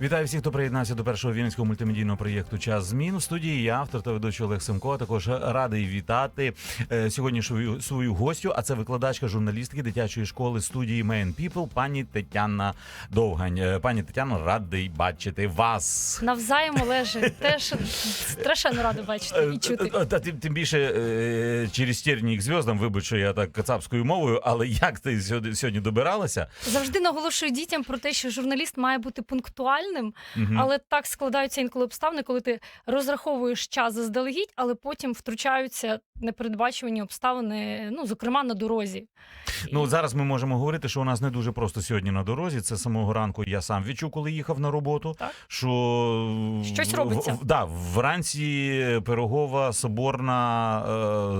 Вітаю всіх, хто приєднався до першого вінницького мультимедійного проєкту Час змін. У студії я, автор та ведучий Олег Семко. а Також радий вітати е, сьогодні свою, свою гостю. А це викладачка журналістики дитячої школи студії Main People, пані Тетяна Довгань. Е, Пані Тетяно, радий бачити вас. Навзаєм Олеже, теж страшенно рада бачити і чути. Е, Та тим, тим більше е, через тернік зв'яздам, вибач, що я так кацапською мовою, але як ти сьогодні, сьогодні добиралася? Завжди наголошую дітям про те, що журналіст має бути пунктуальним, Мгм. але так складаються інколи обставини, коли ти розраховуєш час заздалегідь, але потім втручаються непередбачувані обставини, ну зокрема на дорозі. Ну зараз ми можемо говорити, що у нас не дуже просто сьогодні на дорозі. Це самого ранку я сам відчув, коли їхав на роботу. Так. Що Щось робиться. в- да, вранці Пирогова, Соборна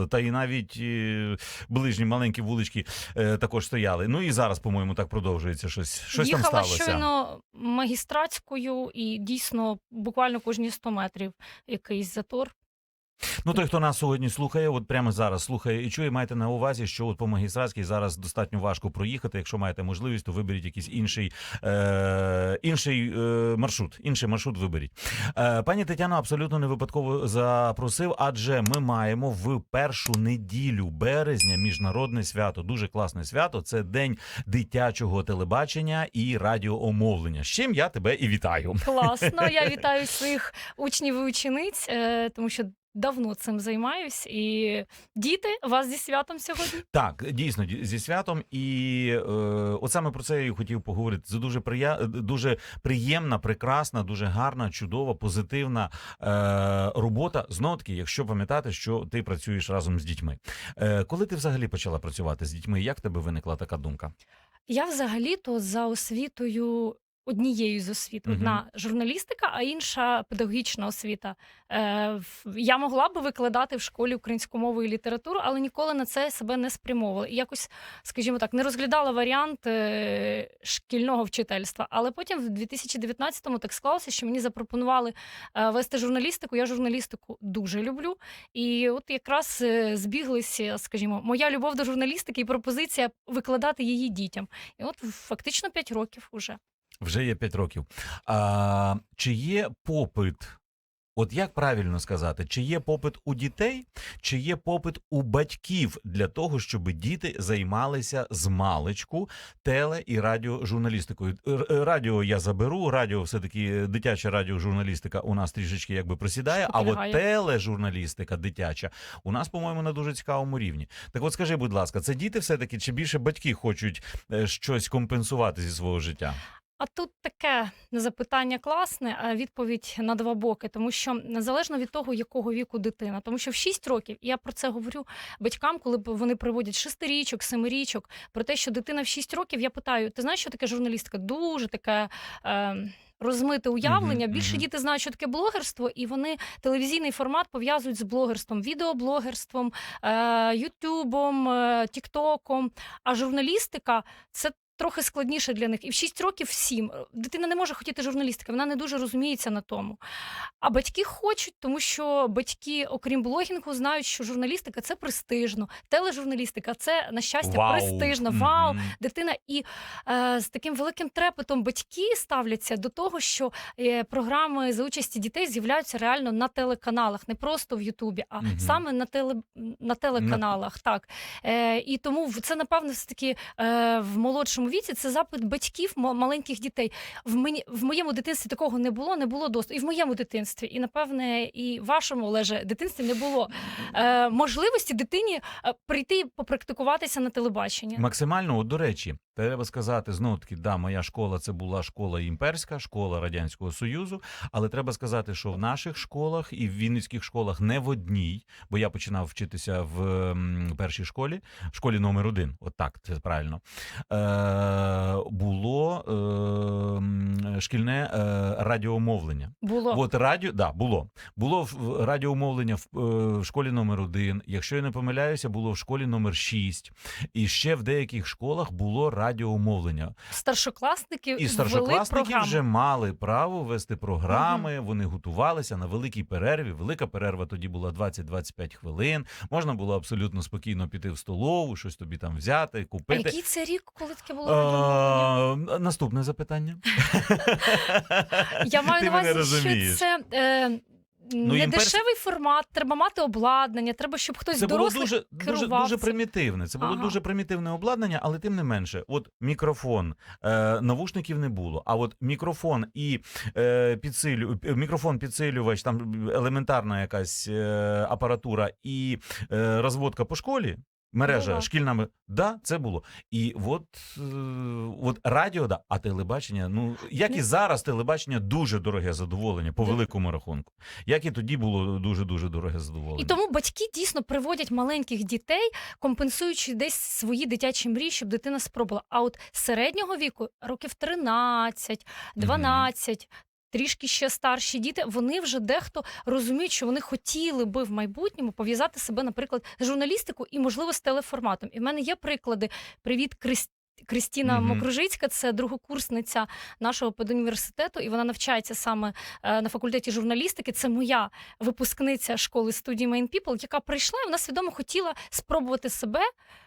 е, та і навіть е, ближні маленькі вулички е, також стояли. Ну і зараз, по-моєму, так продовжується щось. Щось Їхала там сталося. щойно магістратською і дійсно буквально кожні 100 метрів якийсь затор. Ну той, хто нас сьогодні слухає, от прямо зараз слухає і чує, майте на увазі, що от по магістратській зараз достатньо важко проїхати. Якщо маєте можливість, то виберіть якийсь інший, е, інший е, маршрут. Інший маршрут виберіть. Е, пані Тетяно абсолютно не випадково запросив, адже ми маємо в першу неділю березня міжнародне свято. Дуже класне свято. Це день дитячого телебачення і радіоомовлення. З чим я тебе і вітаю. Класно. Я вітаю своїх учнів і учениць, е, тому що давно цим займаюсь. І діти, вас зі святом сьогодні. Так, дійсно, ді- зі святом, і е, от саме про це я і хотів поговорити. Це дуже прия... дуже приємна, прекрасна, дуже гарна, чудова, позитивна е, робота. Знову таки, якщо пам'ятати, що ти працюєш разом з дітьми. Е, коли ти взагалі почала працювати з дітьми? Як в тебе виникла така думка? Я взагалі-то за освітою. Однією з освіт, Мгм. одна журналістика, а інша педагогічна освіта. Е, я могла би викладати в школі українську мову і літературу, але ніколи на це себе не спрямовувала. І якось, скажімо так, не розглядала варіант е, шкільного вчительства. Але потім в 2019-му так склалося, що мені запропонували е, вести журналістику. Я журналістику дуже люблю. І от якраз е, збіглися, скажімо, моя любов до журналістики і пропозиція викладати її дітям. І от фактично 5 років уже. Вже є 5 років. А, чи є попит? От як правильно сказати, чи є попит у дітей, чи є попит у батьків для того, щоб діти займалися з маличку теле і радіожурналістикою? Е, Радіо я заберу, радіо все таки дитяча радіожурналістика у нас трішечки якби просідає. А от тележурналістика дитяча у нас, по-моєму, на дуже цікавому рівні. Так, от скажи, будь ласка, це діти все таки чи більше батьки хочуть е, щось компенсувати зі свого життя? А тут таке запитання класне, а відповідь на два боки, тому що незалежно від того, якого віку дитина, тому що в 6 років я про це говорю батькам, коли вони приводять шестирічок, семирічок, про те, що дитина в 6 років, я питаю: ти знаєш, що таке журналістика? Дуже таке. Е, Розмите уявлення. Мгм, Більше мгм. діти знають, що таке блогерство, і вони телевізійний формат пов'язують з блогерством, відеоблогерством, е, Ютубом, е, Тіктоком. А журналістика це трохи складніше для них. І в 6 років, в 7. Дитина не може хотіти журналістики, вона не дуже розуміється на тому. А батьки хочуть, тому що батьки, окрім блогінгу, знають, що журналістика це престижно, тележурналістика це на щастя Вау. престижно. Вау, дитина. І е, з таким великим трепетом батьки ставляться до того, що е, програми за участі дітей з'являються реально на телеканалах, не просто в Ютубі, а Мгм. саме на теле на телеканалах. Так е, і тому це напевно все таки е, в молодшому віці це запит батьків маленьких дітей. В мені в моєму дитинстві такого не було, не було доступу. І в моєму дитинстві, і напевне, і в вашому Олеже дитинстві не було е, можливості дитині е, прийти і попрактикуватися на телебаченні. Максимально, от, до речі, треба сказати знову таки, да, моя школа це була школа імперська, школа радянського союзу. Але треба сказати, що в наших школах і в вінницьких школах не в одній, бо я починав вчитися в першій школі, в школі номер один. От так, це правильно. Е, було е, шкільне е, радіомовлення. Було От радіо, да, було. Було в- радіомовлення в, е, школі номер один. Якщо я не помиляюся, було в школі номер 6. І ще в деяких школах було радіомовлення. старшокласники І старшокласники програму. вже мали право вести програми. Вони готувалися на великій перерві. Велика перерва тоді була 20-25 хвилин. Можна було абсолютно спокійно піти в столову, щось тобі там взяти, А купити. який це рік, коли таке було? Е, Наступне запитання. Я маю Ти на мене увазі, що розумієш. це. Е, Ну, не імперс- дешевий формат, треба мати обладнання, треба, щоб хтось Це було дорослий дуже, дуже, керував дуже цим. примітивне. Це було Ага. дуже примітивне обладнання, але тим не менше, от мікрофон, е, навушників не було. А от мікрофон і е, підсилю, е, мікрофон, підсилювач, там елементарна якась е, апаратура і е, розводка по школі. Мережа Була. шкільна ме- да, це було. І от, е, от радіо, да, а телебачення, ну як і Ну. зараз, телебачення дуже дороге задоволення по великому рахунку. Як і тоді було дуже дуже дороге задоволення. І тому батьки дійсно приводять маленьких дітей, компенсуючи десь свої дитячі мрії, щоб дитина спробувала. А от середнього віку, років 13, 12, трішки ще старші діти, вони вже дехто розуміють, що вони хотіли би в майбутньому пов'язати себе, наприклад, з журналістику і, можливо, з телеформатом. І в мене є приклади. Привіт, Крис- Крістіна Мгм. Мокружицька, це другокурсниця нашого педуніверситету, і вона навчається саме е, на факультеті журналістики. Це моя випускниця школи студії Main People, яка прийшла і вона свідомо хотіла спробувати себе,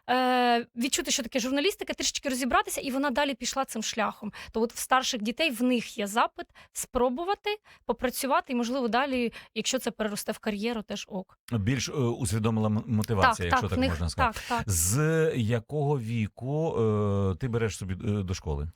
е, відчути, що таке журналістика, трішечки розібратися, і вона далі пішла цим шляхом. То от в старших дітей в них є запит спробувати, попрацювати, і можливо далі, якщо це переросте в кар'єру, теж ок. Більш е, усвідомила мотивація, якщо в так них, можна сказати. Так, так. З якого віку ти береш собі е, до школи?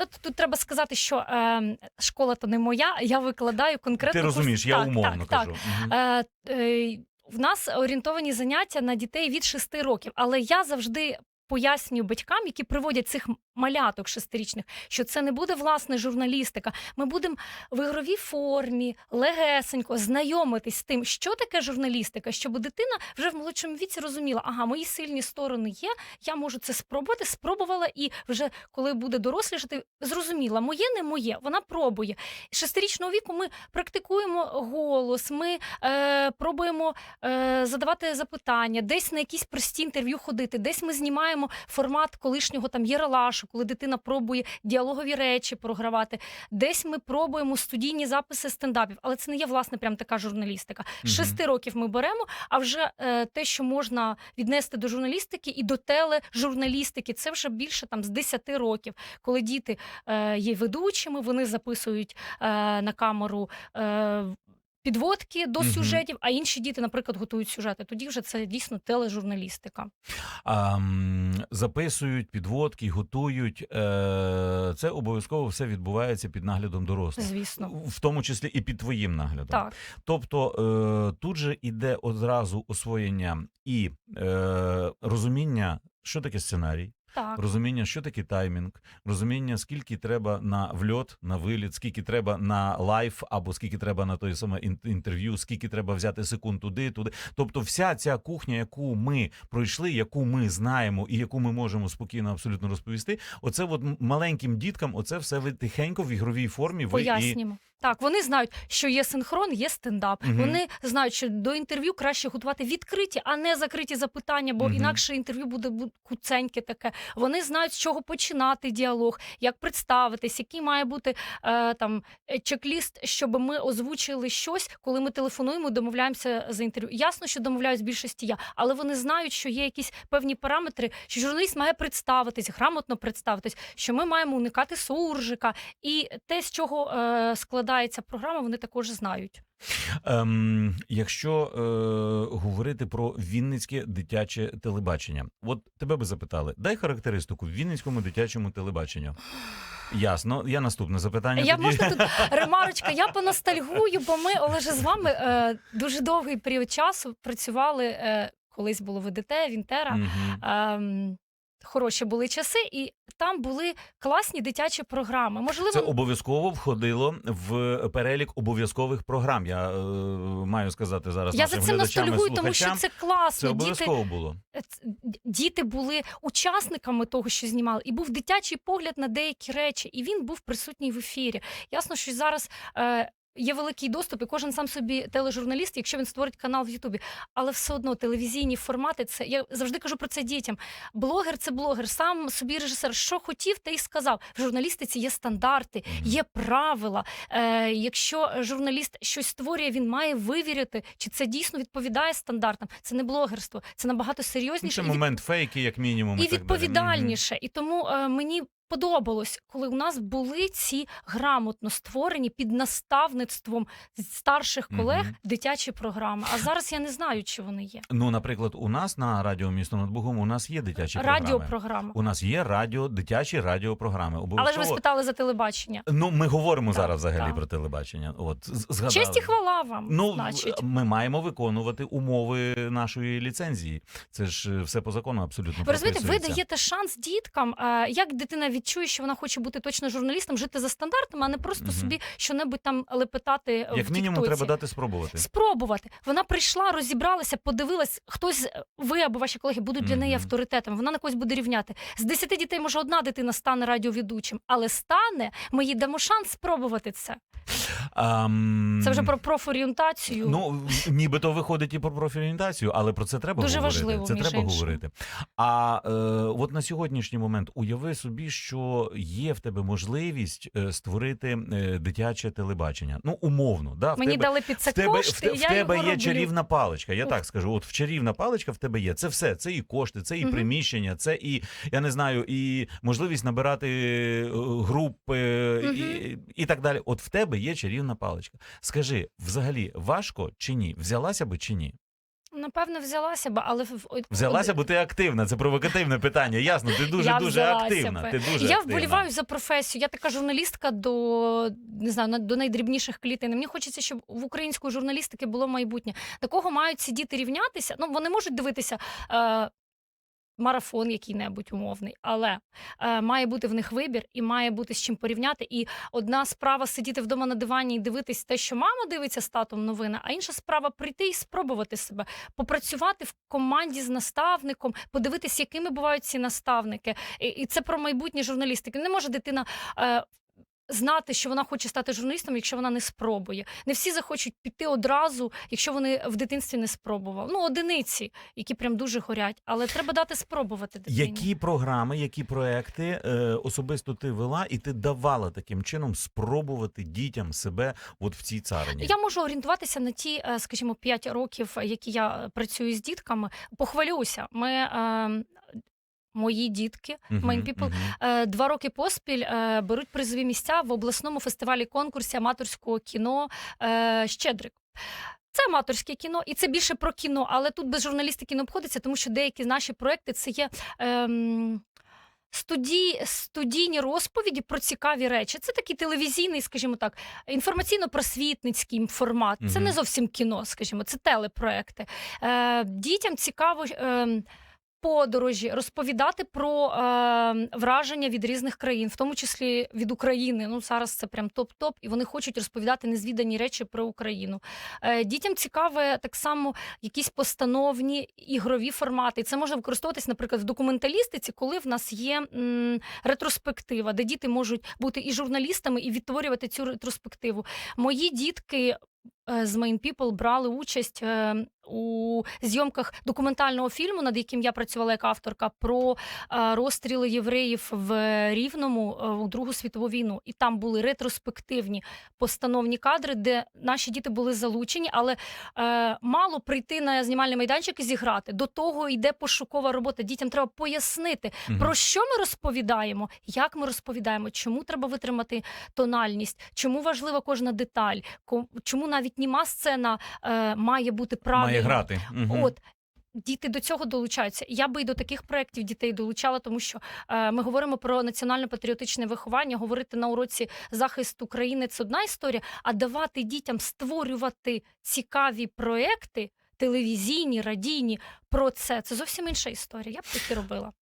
Ну, Тут, тут треба сказати, що е, школа то не моя, я викладаю конкретно. ти розумієш, курс... я так, умовно так, кажу. Так. Е, е, в нас орієнтовані заняття на дітей від 6 років, але я завжди. Пояснюю батькам, які приводять цих маляток шестирічних, що це не буде власне журналістика. Ми будемо в ігровій формі, легесенько знайомитись з тим, що таке журналістика, щоб дитина вже в молодшому віці розуміла, ага, мої сильні сторони є, я можу це спробувати, спробувала, і вже коли буде дорослішати, зрозуміла, моє не моє, вона пробує. Шестирічного віку ми практикуємо голос, ми е, пробуємо е, задавати запитання, десь на якісь прості інтерв'ю ходити, десь ми знімаємо формат колишнього там єралашу, коли дитина пробує діалогові речі програвати. Десь ми пробуємо студійні записи стендапів, але це не є власне прям така журналістика. Мгм. шести років ми беремо, а вже е, те, що можна віднести до журналістики і до тележурналістики, це вже більше там з 10 років, коли діти е, є ведучими, вони записують е, на камеру. Е, Підводки до Мгм. сюжетів, а інші діти, наприклад, готують сюжети. Тоді вже це дійсно тележурналістика. А, записують, підводки, готують. Е, це обов'язково все відбувається під наглядом дорослих. Звісно, В тому числі і під твоїм наглядом. так. Тобто е, тут же іде одразу освоєння і е, розуміння, що таке сценарій, Так. розуміння, що таке таймінг, розуміння, скільки треба на вльот, на виліт, скільки треба на лайф, або скільки треба на той саме інтерв'ю, скільки треба взяти секунд туди, туди. Тобто, вся ця кухня, яку ми пройшли, яку ми знаємо і яку ми можемо спокійно абсолютно розповісти. Оце от маленьким діткам, оце все ви тихенько в ігровій формі. Ви і Пояснюємо. Так, вони знають, що є синхрон, є стендап. Мгм. Вони знають, що до інтерв'ю краще готувати відкриті, а не закриті запитання, бо Мгм. інакше інтерв'ю буде куценьке таке. Вони знають, з чого починати діалог, як представитись, який має бути е, там чек-ліст, щоб ми озвучили щось, коли ми телефонуємо, домовляємося за інтерв'ю. Ясно, що домовляюсь більшості я, але вони знають, що є якісь певні параметри, що журналіст має представитись, грамотно представитись, що ми маємо уникати суржика, і те, з чого е, складається програма, вони також знають. Ем, якщо е, говорити про Вінницьке дитяче телебачення, от тебе би запитали, дай характеристику Вінницькому дитячому телебаченню. Ясно, я наступне запитання. Я тоді. можна тут ремарочка, я поностальгую, бо ми, Олеже, з вами е, дуже довгий період часу працювали. Е, колись було ВДТ, Вінтера. Мгм. Ем, Хороші були часи, і там були класні дитячі програми. Можливо, Це обов'язково входило в перелік обов'язкових програм. Я е, маю сказати зараз. я за цим ностальгую, тому що це це класно. Діти було. Е, діти були учасниками того, що знімали, і був дитячий погляд на деякі речі, і він був присутній в ефірі. Ясно, що зараз. Е, Є великий доступ, і кожен сам собі тележурналіст, якщо він створить канал в Ютубі. Але все одно телевізійні формати це я завжди кажу про це дітям. Блогер це блогер, сам собі режисер, що хотів, те й сказав. В журналістиці є стандарти, є правила. Е, якщо журналіст щось створює, він має вивірити, чи це дійсно відповідає стандартам. Це не блогерство, це набагато серйозніше і, від- момент фейки, як мінімум. і так далі. Відповідальніше. І тому е, мені подобалось, коли у нас були ці грамотно створені під наставництвом старших колег Мгм. дитячі програми. А зараз я не знаю, чи вони є. Ну, наприклад, у нас на радіо місто над Богом у нас є дитячі програми. Радіопрограми. У нас є радіо, дитячі радіопрограми. Але ж ви спитали за телебачення. Ну, ми говоримо Так, зараз взагалі так. про телебачення. От згадали. Честь і хвала вам, Ну, значить. ми маємо виконувати умови нашої ліцензії. Це ж е, все по закону абсолютно Ви розумієте, ви даєте шанс діткам. е, Як дитина відчує, що вона хоче бути точно журналістом, жити за стандартами, а не просто Мгм. собі що-небудь там лепетати е, Як в мінімум, треба дати спробувати. Спробувати. Вона прийшла, розібралася, подивилась. Хтось, е, ви або ваші колеги будуть для неї авторитетом. Вона на когось буде рівняти. З десяти дітей, може, одна дитина стане радіоведучим, але стане, ми їй дамо шанс спробувати це. Ам, Це вже про профорієнтацію. Ну, нібито виходить і про профорієнтацію, але про це треба Дуже говорити. важливо, це між треба іншим. говорити. А е, от на сьогоднішній момент уяви собі, що є в тебе можливість е, створити е, дитяче телебачення. Ну, умовно, да, в Мені тебе, дали під це в тебе, кошти, в, те- я в тебе його є роблю. чарівна паличка. Я Ух. так скажу. От в чарівна паличка в тебе є. Це все. Це і кошти, це і Мгм. приміщення, це і я не знаю, і можливість набирати е, групи і, і так далі. От в тебе є чарівна паличка. Скажи, взагалі важко чи ні? Взялася би чи ні? Напевно, взялася б, але Взялася, бо ти активна. Це провокативне питання. Ясно, ти дуже Я дуже активна. би. Ти дуже я активна. вболіваю за професію. Я така журналістка до не знаю до найдрібніших клітин. Мені хочеться, щоб в української журналістики було майбутнє. До кого мають ці діти рівнятися? Ну вони можуть дивитися. Марафон який-небудь умовний, але е, має бути в них вибір і має бути з чим порівняти. І одна справа сидіти вдома на дивані і дивитись те, що мама дивиться з татом новини, а інша справа прийти і спробувати себе, попрацювати в команді з наставником, подивитись, якими бувають ці наставники. І, і це про майбутнє журналістики. Не може дитина. Е, Знати, що вона хоче стати журналістом, якщо вона не спробує. Не всі захочуть піти одразу, якщо вони в дитинстві не спробували. Ну, одиниці, які прям дуже горять, але треба дати спробувати дитині. Які програми, які проекти е, особисто ти вела, і ти давала таким чином спробувати дітям себе от в цій царині? Я можу орієнтуватися на ті, е, скажімо, 5 років, які я е, працюю з дітками. Похвалюся. Ми е, мої дітки, Мгм, Main People, мгм. Е, Два роки поспіль е, беруть призові місця в обласному фестивалі конкурсі аматорського кіно е, Щедрик. Це аматорське кіно, і це більше про кіно, але тут без журналістики не обходиться, тому що деякі наші проекти це є. Ем... Студії, студійні розповіді про цікаві речі. Це такий телевізійний, скажімо так, інформаційно-просвітницький формат. Це не зовсім кіно, скажімо, це телепроекти. Е, дітям цікаво. Е, подорожі, розповідати про е, враження від різних країн, в тому числі від України. Ну зараз це прям топ-топ, і вони хочуть розповідати незвідані речі про Україну. Е, дітям цікаве так само якісь постановні ігрові формати. Це може використовуватись, наприклад, в документалістиці, коли в нас є м, ретроспектива, де діти можуть бути і журналістами, і відтворювати цю ретроспективу. Мої дітки. Е, З Main People брали участь е, у зйомках документального фільму, над яким я працювала як авторка, про е, розстріли євреїв в Рівному е, у Другу світову війну. І там були ретроспективні постановні кадри, де наші діти були залучені, але е, мало прийти на знімальний майданчик і зіграти. До того йде пошукова робота. Дітям треба пояснити, Мгм. про що ми розповідаємо, як ми розповідаємо, чому треба витримати тональність, чому важлива кожна деталь, чому навіть німа сцена е, має бути правильно. Має грати. Угу. От. Діти до цього долучаються. Я би і до таких проєктів дітей долучала, тому що е, ми говоримо про національно-патріотичне виховання. Говорити на уроці захист України це одна історія, а давати дітям створювати цікаві проекти, телевізійні, радійні про це. Це зовсім інша історія. Я б таки робила.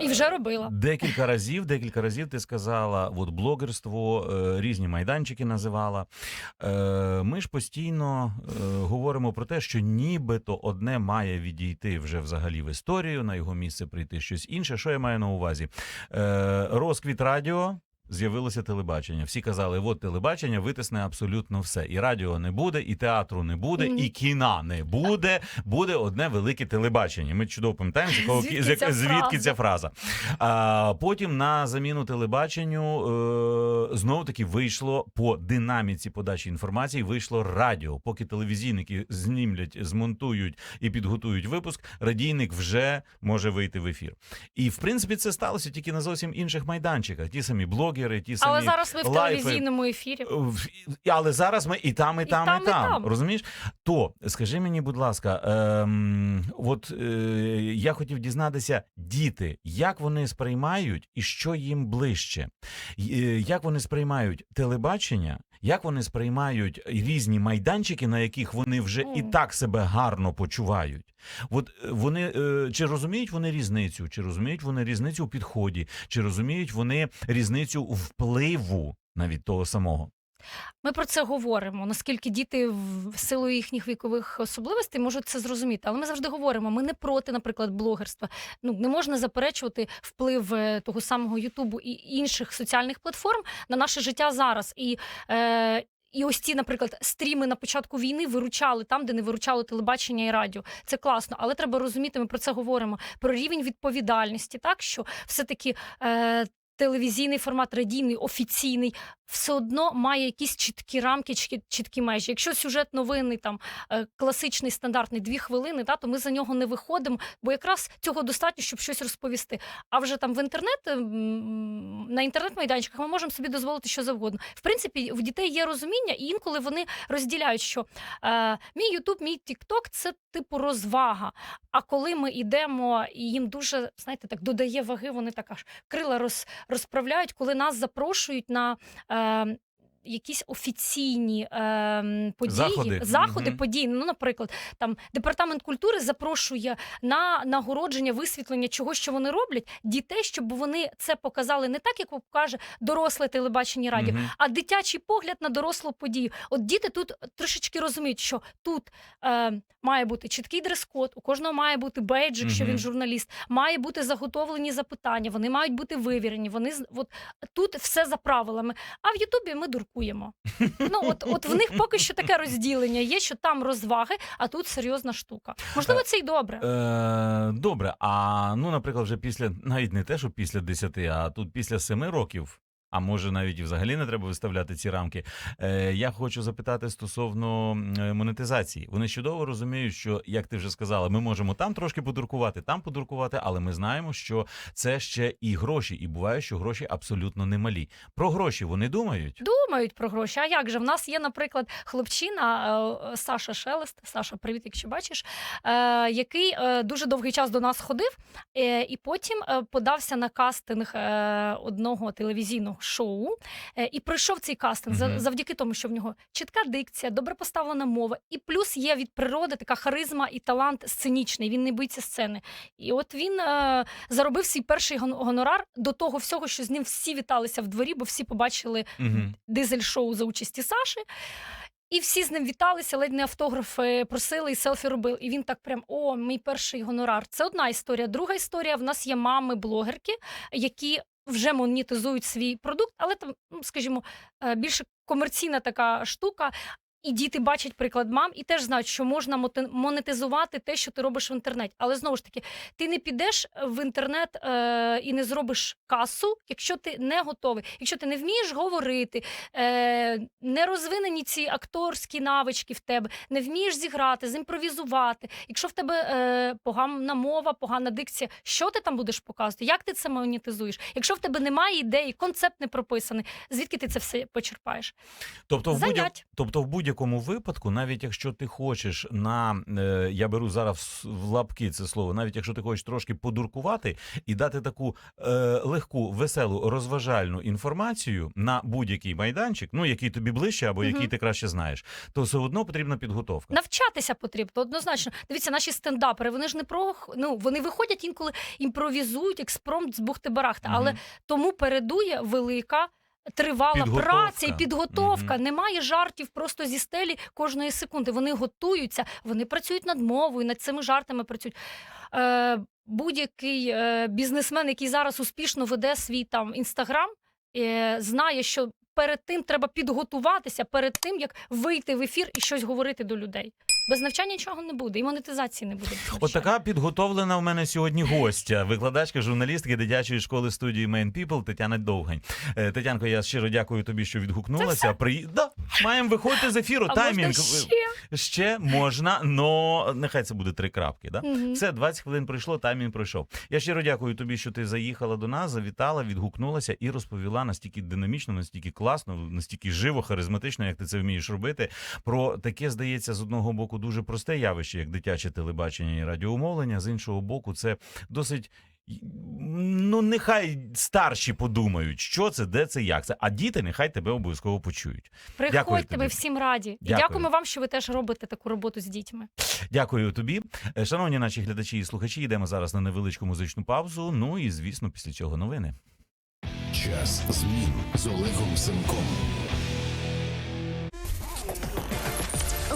І вже робила. Декілька разів, декілька разів ти сказала, от блогерство, е, різні майданчики називала. Е, Ми ж постійно е, говоримо про те, що нібито одне має відійти вже взагалі в історію, на його місце прийти щось інше. Що я маю на увазі? Розквіт радіо. З'явилося телебачення. Всі казали, от телебачення витисне абсолютно все. І радіо не буде, і театру не буде, і кіна не буде. Буде одне велике телебачення. Ми чудово пам'ятаємо, з якого Звідки з ця звідки фраза? ця фраза. А потім на заміну телебаченню е, знову таки вийшло по динаміці подачі інформації. Вийшло радіо. Поки телевізійники знімлять, змонтують і підготують випуск, радійник вже може вийти в ефір. І в принципі це сталося тільки на зовсім інших майданчиках. Ті самі блогери, ті самі Але зараз ми в лайфи. телевізійному ефірі. Але зараз ми і там, і, І там, там, і і там. там. Розумієш? То скажи мені, будь ласка, ем, от е, я хотів дізнатися, діти, як вони сприймають і що їм ближче? Е, Як вони сприймають телебачення? Як вони сприймають різні майданчики, на яких вони вже і так себе гарно почувають? От е, вони е, чи розуміють вони різницю, чи розуміють вони різницю у підході, чи розуміють вони різницю впливу навіть того самого? Ми про це говоримо. Наскільки діти в силу їхніх вікових особливостей можуть це зрозуміти. Але ми завжди говоримо: ми не проти, наприклад, блогерства. Ну не можна заперечувати вплив е, того самого Ютубу і інших соціальних платформ на наше життя зараз. І е, і ось ці, наприклад, стріми на початку війни виручали там, де не виручало телебачення і радіо. Це класно, але треба розуміти, ми про це говоримо. Про рівень відповідальності, так що все-таки е, телевізійний формат, радійний, офіційний, все одно має якісь чіткі рамки, чіткі, чіткі межі. Якщо сюжет новинний, там е, класичний, стандартний, дві хвилини, та, то ми за нього не виходимо, бо якраз цього достатньо, щоб щось розповісти. А вже там в інтернет, на інтернет-майданчиках ми можемо собі дозволити що завгодно. В принципі, в дітей є розуміння, і інколи вони розділяють, що е, мій Ютуб, мій Тікток це типу розвага. А коли ми йдемо і їм дуже знаєте, так додає ваги, вони так аж крила роз, розправляють, коли нас запрошують на. Е, Якісь офіційні е, події, Заходи. заходи Мгм. події. Ну, наприклад, там департамент культури запрошує на нагородження, висвітлення чого, що вони роблять, дітей, щоб вони це показали не так, як покаже доросле телебачення радіо, Мгм. а дитячий погляд на дорослу подію. От діти тут трошечки розуміють, що тут е, має бути чіткий дрес-код, у кожного має бути бейджик, що він журналіст, має бути заготовлені запитання, вони мають бути вивірені. Вони от тут все за правилами. А в Ютубі ми дуркуємо. Ну от, от в них поки що таке розділення є, що там розваги, а тут серйозна штука. Можливо, це й добре. Е, добре, а ну, наприклад, вже після навіть не те, що після 10, а тут після 7 років. А може навіть і взагалі не треба виставляти ці рамки. Е, я хочу запитати стосовно е, монетизації. Вони чудово розуміють, що як ти вже сказала, ми можемо там трошки подуркувати, там подуркувати, але ми знаємо, що це ще і гроші, і буває, що гроші абсолютно немалі. Про гроші вони думають. Думають про гроші. А як же? В нас є, наприклад, хлопчина е, Саша Шелест. Саша, привіт, якщо бачиш, е, який е, дуже довгий час до нас ходив, е, і потім е, подався на кастинг е, одного телевізійного шоу. е, І пройшов цей кастинг за- Мгм. завдяки тому, що в нього чітка дикція, добре поставлена мова, і плюс є від природи така харизма і талант сценічний. Він не боїться сцени. І от він е, заробив свій перший гон- гонорар до того всього, що з ним всі віталися в дворі, бо всі побачили Угу. дизель-шоу за участі Саші. І всі з ним віталися, ледь не автографи просили і селфі робили. І він так прям: о, мій перший гонорар. Це одна історія. Друга історія: в нас є мами-блогерки, які вже монетизують свій продукт, але там, ну, скажімо, е, більше комерційна така штука. І діти бачать приклад мам і теж знають, що можна монетизувати те, що ти робиш в інтернеті. Але знову ж таки, ти не підеш в інтернет е, і не зробиш касу, якщо ти не готовий, якщо ти не вмієш говорити, е, не розвинені ці акторські навички в тебе, не вмієш зіграти, зімпровізувати. Якщо в тебе е, погана мова, погана дикція, що ти там будеш показувати? Як ти це монетизуєш? Якщо в тебе немає ідеї, концепт не прописаний, звідки ти це все почерпаєш? Тобто в, будь Занять. тобто в будь-якому випадку, навіть якщо ти хочеш на е, я беру зараз в лапки це слово, навіть якщо ти хочеш трошки подуркувати і дати таку е, легку, веселу, розважальну інформацію на будь-який майданчик, ну який тобі ближче або який ти краще знаєш, то все одно потрібна підготовка. Навчатися потрібно однозначно. Дивіться, наші стендапери, вони ж не про ну вони виходять інколи імпровізують експромт з бухти-барахти, але тому передує велика. Тривала Підготовка. праця і підготовка. Мгм. Немає жартів просто зі стелі кожної секунди. Вони готуються, вони працюють над мовою, над цими жартами працюють. Е, будь-який е, бізнесмен, який зараз успішно веде свій там інстаграм, е, знає, що перед тим треба підготуватися, перед тим як вийти в ефір і щось говорити до людей. Без навчання нічого не буде, і монетизації не буде. От така підготовлена в мене сьогодні гостя, викладачка журналістки дитячої школи студії Main People Тетяна Довгань. Е, Тетянко, я щиро дякую тобі, що відгукнулася. При... Да, маємо виходити з ефіру. А Таймінг можна ще? ще можна, но нехай це буде три крапки. Да? Мгм. Все, 20 хвилин пройшло, таймінг пройшов. Я щиро дякую тобі, що ти заїхала до нас, завітала, відгукнулася і розповіла настільки динамічно, настільки класно, настільки живо, харизматично, як ти це вмієш робити. Про таке здається з одного боку дуже просте явище, як дитяче телебачення і радіомовлення. З іншого боку, це досить. Ну, нехай старші подумають, що це, де це, як це. А діти нехай тебе обов'язково почують. Дякую Приходьте, тобі. ми всім раді. І дякуємо вам, що ви теж робите таку роботу з дітьми. Дякую тобі. Е, Шановні наші глядачі і слухачі, йдемо зараз на невеличку музичну паузу. Ну і звісно, після цього новини. Час змін з Олегом Семком.